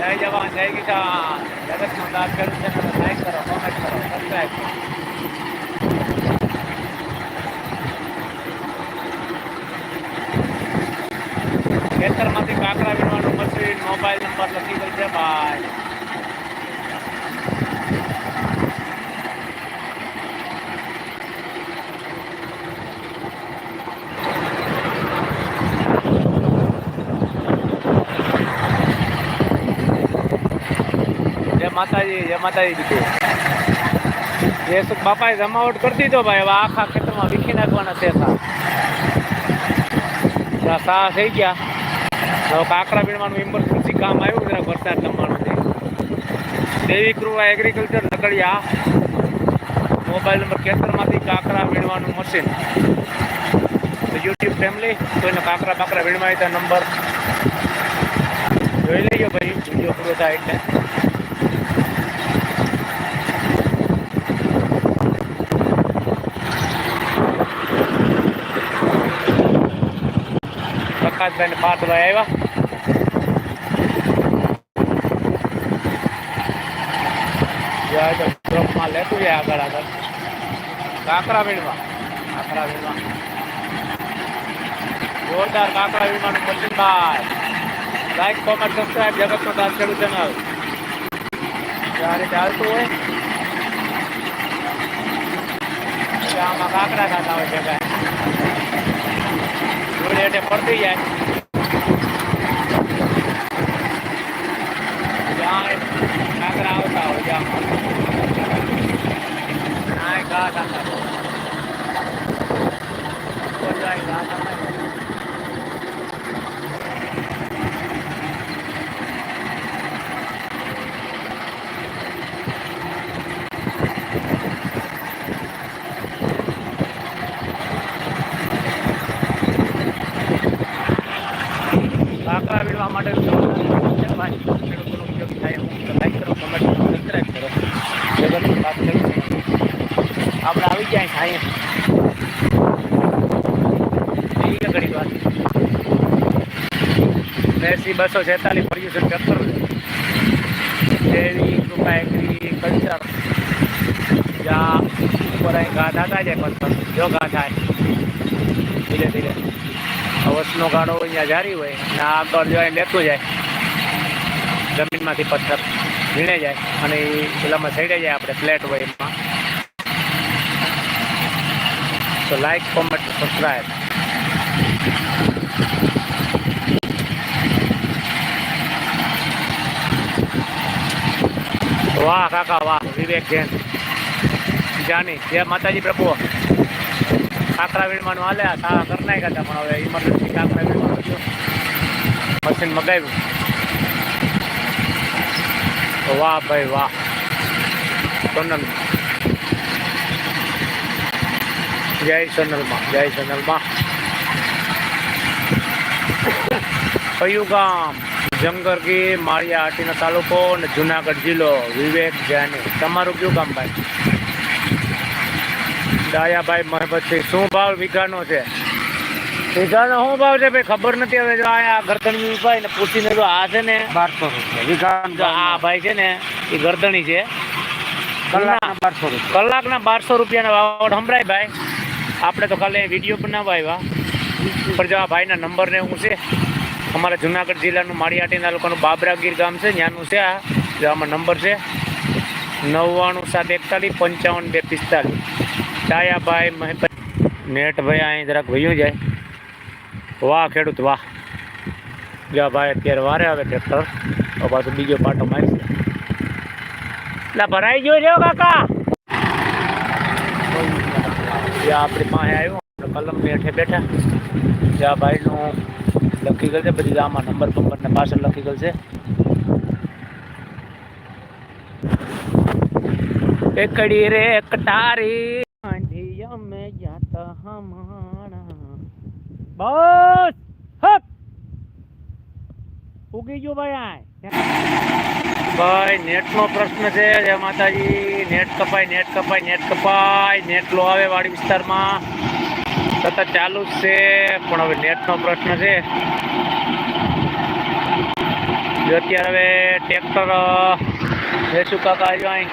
જય જવાન, જય કિસાન. જગતનો દાસ ખેડૂત ચેનલ લાઈક કરો કોમેન્ટ કરો સબસ્ક્રાઈબ કરો. મશીન મોબાઈલ નંબર લખી દે છે ભાઈ માતાજી, જય માતાજી દીકરી જે સુખ. બાપાએ જમાવટ કરી દીધો ભાઈ. હવે આખા ખેતરમાં વીખી નાખવાના છે સા સા- થઈ ગયા. હવે કાંકરા વીણવાનું ઇમરજન્સી કામ આવ્યું જરા વરસાદ જમવાનું છે દેવી કૃપા એગ્રીકલ્ચર નકળિયા. મોબાઈલ નંબર ખેતરમાંથી કાંકરા વીણવાનું મશીન યુટ્યુબ ફેમિલી કોઈને કાંકરા બાકરા વીણવા નંબર જોઈ લઈએ ભાઈ. વીડિયો પૂરો થાય એટલે. પ્રકાશભાઈ ને પાર્થભાઈ આવ્યા ગ્રુપમાં લેતું જાય આગળ આગળ કાંકરા વીણવા કાંકરા વીણવા જોરદાર કાંકરા વીણવાનું મશીન ભાઈ લાઈક કોમેન્ટ સબસ્ક્રાઈબ જગતનો દાસ ખેડૂત ચેનલ જ્યારે ચાલતું હોય આમાં કાંકરા ખાતા હોય ભેગા પડતી જાય જ્યાં કાંકરા આવતા હોય જ્યાં નાય ઘા ખાતા હોય. બધાય ઘા ખાતા હોય. કાંકરા માટે ખેડૂતોનો ઉપયોગ થાય લાઈક કરો કમેન્ટ કરો કરો. વાત ખેડૂત આપણે આવી જાય થાય ઘડી વાત. એસી બસો છેતાલીસ પોલ્યુશન ટ્રેક્ટર તેની કૃપા એગ્રી કલ્ચર જ્યાં ઉપર અહીં ઘા થાય જાય પથ્થર જો થાય. ધીરે ધીરે. વસનો ગાડો અહીંયા જારી હોય, અને આગળ જો લેતું જાય, જમીનમાંથી પથ્થર ઝીણે જાય, અને એ પેલામાં સડે જાય આપણે, ફ્લેટ હોય એમાં. તો લાઈક કોમેન્ટ સબસ્ક્રાઈબ વાહ, કાકા, વાહ, વિવેક જૈન. જાની, જય માતાજી પ્રભુ. કાંકરા વીણવાનું હાલે, આ સા કરી નાખ્યા હતા, પણ હવે ઇમરજન્સી કાંકરા વીણવાનું મશીન મગાવ્યું. વાહ ભાઈ વાહ. સોનલ. જય સોનલમાં જય સોનલમાં. કયું ગામ જંગરગી, માળિયા હાટીનો તાલુકો અને જુનાગઢ જિલ્લો. વિવેક જાની. તમારું કયું ગામ ભાઈ? ડાયાભાઈ મહેબતસિંહ શું ભાવ વીઘાનો છે? વીઘાનો શું ભાવ છે ભાઈ? ખબર નથી હવે જો આ ગરદણી ભાઈ ને પૂછીને જો આ છે ને બારસો રૂપિયા વીઘાનો આ ભાઈ છે ને એ ગરદણી છે. કલાકના બારસો રૂપિયા. કલાકના બારસો રૂપિયાના વાવડ સંભળાય ભાઈ આપણે તો કાલે વીડિયો બનાવવા આવ્યા. પણ જો આ ભાઈના નંબર ને હું છે અમારા જુનાગઢ જિલ્લાનું માળિયાટી લોકોનું બાબરાગીર ગામ છે ત્યાંનું છે આ. જો આમાં નંબર છે નવ્વાણું સાત એકતાલીસ પંચાવન બે પિસ્તાલીસ. ડાયાભાઈ મહેભાઈ નેટ ભાઈ, અહીં જરાક વયું જાય. વાહ, ખેડૂત, વાહ. જો ભાઈ અત્યારે વારે આવે ટ્રેક્ટર તો પાછું બીજો પાટો મારશે. એટલે ભરાઈ ગયો છે કાકા. આપણી પાસે આવ્યો કલમ બેઠે બેઠા. જ્યાં ભાઈનું લખી ગયેલ છે પછી આમાં નંબર બંબર ને પાછળ લખી ગયેલ છે. એકડી રે કટારી હમાણા બસ! ઉગી ગયો ભાઈ ભાઈ, નેટનો પ્રશ્ન છે, જય માતાજી. નેટ કપાય નેટ કપાય નેટ કપાય. નેટ લો આવે વાડી વિસ્તારમાં. સતત ચાલુ જ છે, પણ હવે નેટનો પ્રશ્ન છે. અત્યારે હવે ટ્રેક્ટર વેસુ કાકા આવ્યો અહીં.